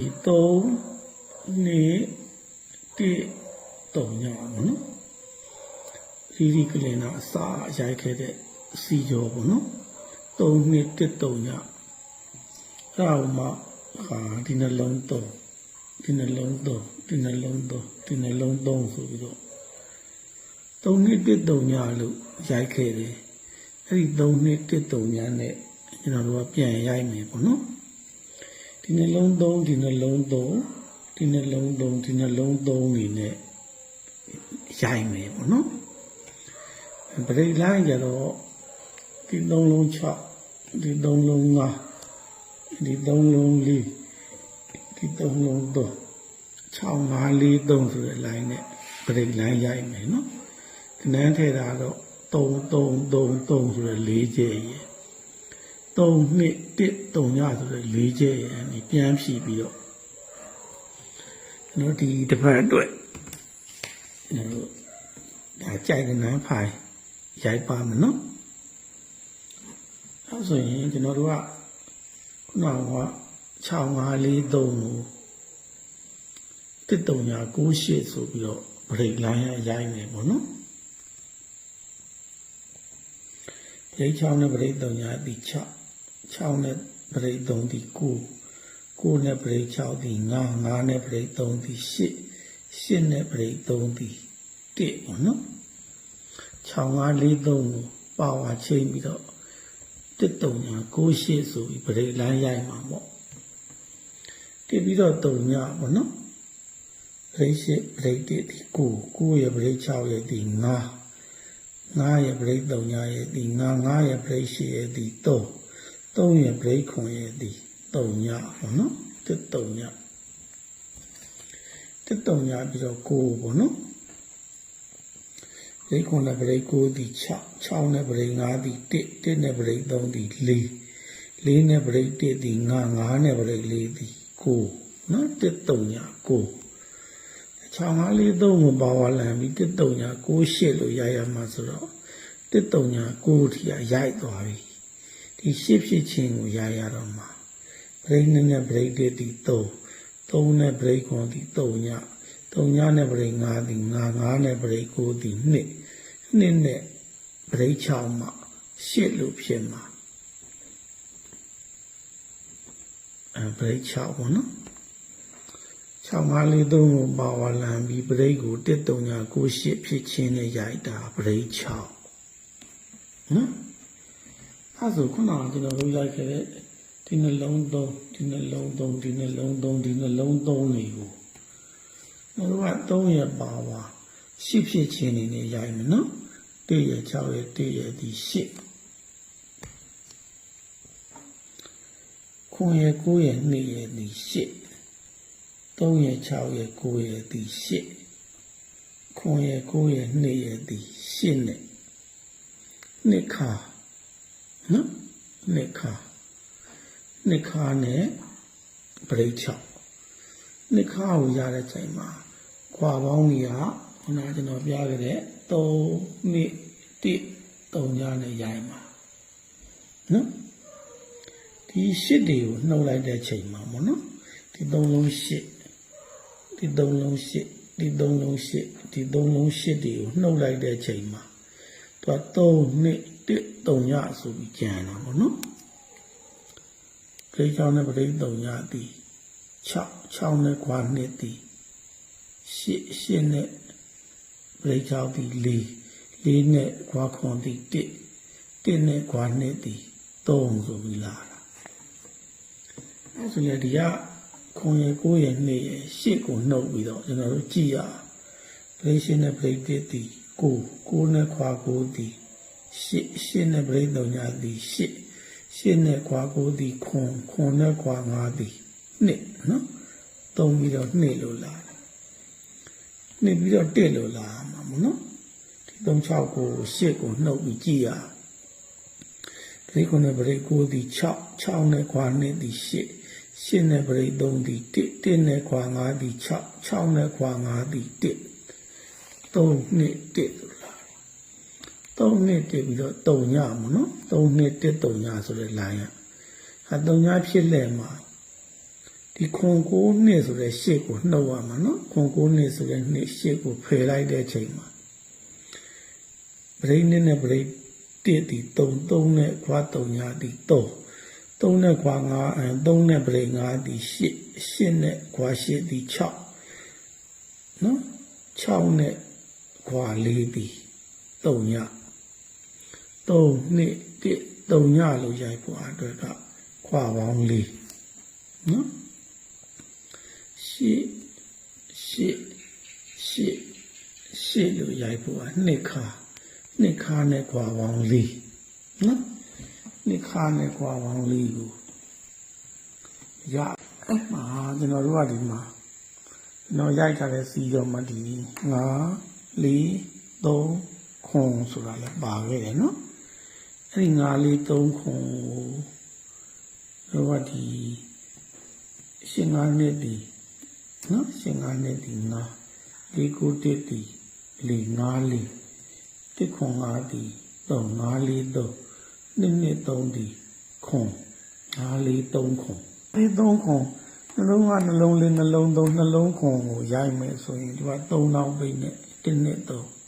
ဒီ3နှစ်1 3ညပေါ့နော်ရီရီကလင်နာအစာရိုက်ခဲ့တဲ့စီကျော်ပေါ့နော်3နှစ်1 3ညအဲ့ဒါမှဟာဒီနှလုံး3ဒီနှလုံး3ဒီနှလုံး3ဒီနှလုံး3ဆိုပြီးတော့3နှစ်1 3ညလို့ရိုက်ခဲ့တယ်အဲ့ဒီ3နှစ်1 3ညနဲ့ကျွန်တော်တို့ကပြန်ရိုက်မယ်ပေါ့နော် ဒီနှလုံးသုံးဒီနှလုံးသုံးဒီနှလုံးသုံးဒီနှလုံးသုံးနေနဲ့ရိုက်မယ်ပေါ့နော်ပရိလိုင်းကြတော့ဒီသုံးလုံး6ဒီသုံးလုံး5ဒီသုံးလုံး4ဒီသုံးလုံး3 6 5 4 3ဆိုတဲ့ line နဲ့ပရိလိုင်းရိုက်မယ်နော်ဒီနန်းထဲတာတော့3 3 3 3ဆိုတဲ့4ကျဲရဲ့ 3နှစ်1 3ညဆိုတဲ့၄ချက်ရန်ဒီပြန်ဖြည့်ပြီးတော့ကျွန်တော်ဒီတစ်ပတ်အတွက်ကျွန်တော်တို့ဒါကြိုက်တဲ့နန်းဖိုင်ရိုက်ပါမယ်နော်အဲဆိုရင်ကျွန်တော်တို့ကခုနက6543ကိုတစ်တုံညာ98ဆိုပြီးတော့ break line ရိုက်နေပေါ့နော်ဘရိတ်6နဲ့ဘရိတ်3ညာဒီ6 6နဲ့ဘရိတ်3ဒီ9 9နဲ့ဘရိတ်6ဒီ9 9နဲ့ဘရိတ်3ဒီ10 10နဲ့ဘရိတ်3ဒီ1ပေါ့နော်6 5 4 3ကိုပါဝါချိန်ပြီးတော့တစ်တုံညာ9 8ဆိုပြီးဘရိတ်လမ်းရိုက်မှာပေါ့တည်ပြီးတော့3ညာပေါ့နော်ဘရိတ်8ဘရိတ်1ဒီ9 9ရဲ့ဘရိတ်6ရဲ့ဒီ9 9ရဲ့ break 3ညရဲ့ဒီ9 9ရဲ့ break 10ရဲ့ဒီ3 3ရဲ့ break 9ရဲ့ဒီ3ညပေါ့နော်တစ်3ညတစ်3ညပြီးတော့9ပေါ့နော် break 9နဲ့ break 9ဒီ6 6နဲ့ break 5ဒီ1 1နဲ့ break 3ဒီ4 4နဲ့ break 1ဒီ9 9နဲ့ break 4ဒီ9နော်တစ်3ည9 6543ကိုပါဝါလန်ပြီး1398လို့ရရမှာဆိုတော့1396ထိရိုက်သွားပြီ ဒီရှစ်ဖြစ်ချင်းကိုရရတော့မှာ break နဲ့နဲ့ break တစ်ဒီ3 3နဲ့ break ခွန်ဒီ3ည3ညနဲ့ break 5ဒီ5 5နဲ့ break 9ဒီ2 2နဲ့ break 6မှာ8လို့ဖြစ်မှာအဲ break 6ပေါ့နော်6543ကိုပါဝါလန်ပြီးပရိတ်ကို1398ဖြစ်ချင်းနဲ့ရိုက်တာပရိတ်6နော် အဲဆိုခုနကကျွန်တော်တို့ရိုက်ခဲ့တဲ့ဒီနှလုံးသုံးဒီနှလုံးသုံးဒီနှလုံးသုံးဒီနှလုံးသုံးတွေကိုတို့က3ရက်ပါဝါ10ဖြစ်ချင်းနေနဲ့ရိုက်မယ်နော်1ရက်6ရက်1ရက်ဒီ10ခွန်ရက်9ရက်2ရက်ဒီ10 3ရက်6ရက်9ရက်ဒီ8ခွန်ရက်9ရက်2ရက်ဒီ8နဲ့နှစ်ခါ နော်နှစ်ခါနှစ်ခါနဲ့ပရိတ်6နှစ်ခါကိုရတဲ့ချိန်မှာခွာပေါင်းကြီးကခုနကကျွန်တော်ပြခဲ့တဲ့3နှစ်1 3ညနဲ့ရိုင်းမှာနော်ဒီ8တွေကိုနှုတ်လိုက်တဲ့ချိန်မှာပေါ့နော်ဒီ3လုံး8ဒီသုံးလုံးရှစ်ဒီသုံးလုံးရှစ်ဒီသုံးလုံးရှစ်တွေကိုနှုတ်လိုက်တဲ့ချိန်မှာသူက3နှစ် 1 3ညဆိုပြီးကြံတာပေါ့နော်ခေချောင်းနဲ့ပရိ3ညတီ6 6နဲ့ခွာနှစ်တီ8 8နဲ့ပရိချောင်းတီ4 4နဲ့ခွာခွန်တီ1 1နဲ့ခွာနှစ်တီ3ဆိုပြီးလာတာအဲဆိုလေဒီကခွန်ရယ်ကိုရယ်နှစ်ရယ်ရှစ်ကိုနှုတ်ပြီးတော့ကျွန်တော်တို့ကြည့်ရပရိရှင်နဲ့ပရိတစ်တီကိုကိုနဲ့ခွာကိုတီ ရှစ်ရှစ်နဲ့ပြိတုံညာသည်ရှစ်ရှစ်နဲ့ခွာကိုသည်ခွန်ခွန်နဲ့ခွာငါသည်နှစ်နော်သုံးပြီးတော့နှစ်လို့လာတယ်နှစ်ပြီးတော့တစ်လို့လာမှာမနော်ဒီ36ကိုရှစ်ကိုနှုတ်ပြီးကြည့်ရပြိခုနဲ့ပြိကိုသည်6 6နဲ့ခွာနှစ်သည်ရှစ်ရှင်းနဲ့ပရိသုံးသည်တစ်တင်းနဲ့ခွာငါသည်6 6နဲ့ခွာငါသည်1 3 2 1 3နှစ်တက်ပြီးတော့3ညမနော်3နှစ်တက်3ညဆိုတဲ့ line ဟာ3ညဖြစ်လဲမှာဒီခွန်9နှစ်ဆိုတဲ့ရှေ့ကိုနှုတ်ရမှာနော်ခွန်9နှစ်ဆိုတဲ့နှစ်ရှေ့ကိုဖယ်လိုက်တဲ့အချိန်မှာဘရိတ်နှစ်နဲ့ဘရိတ်တက်ဒီ3 3နဲ့ခွာ3ညဒီ3 3နဲ့ခွာ9အဲ3နဲ့ဘရိတ်9ဒီ8 8နဲ့ခွာ8ဒီ6နော်6နဲ့ခွာ4ဒီ3ည 3နှစ်1 3ညလို့ရိုက်ဖို့အတွက်ကခွာပေါင်း4နော်8 8 8 8လို့ရိုက်ဖို့ကနှစ်ခါနှစ်ခါနဲ့ခွာပေါင်း4နော်နှစ်ခါနဲ့ခွာပေါင်း4ကိုရအဲ့မှာကျွန်တော်တို့ကဒီမှာကျွန်တော်ရိုက်ထားတဲ့စီရောမှဒီ9 4 3ခွန်ဆိုတာလည်းပါခဲ့တယ်နော် အဲ့ဒီ9 4 3ခွန်ကိုတို့ကဒီရှင်ငါးနှစ်ဒီနော်ရှင်ငါးနှစ်ဒီ9 4 9 1ဒီ4 5 4တစ်ခွန်5ဒီ3 5 4 3နှစ်နှစ်3ဒီခွန်5 4 3ခွန်ဒီ3ခွန်နှလုံးကနှလုံးလေးနှလုံးသုံးနှလုံးခွန်ကိုရိုက်မယ်ဆိုရင်ဒီက3000ပိတ်နဲ့1နှစ်3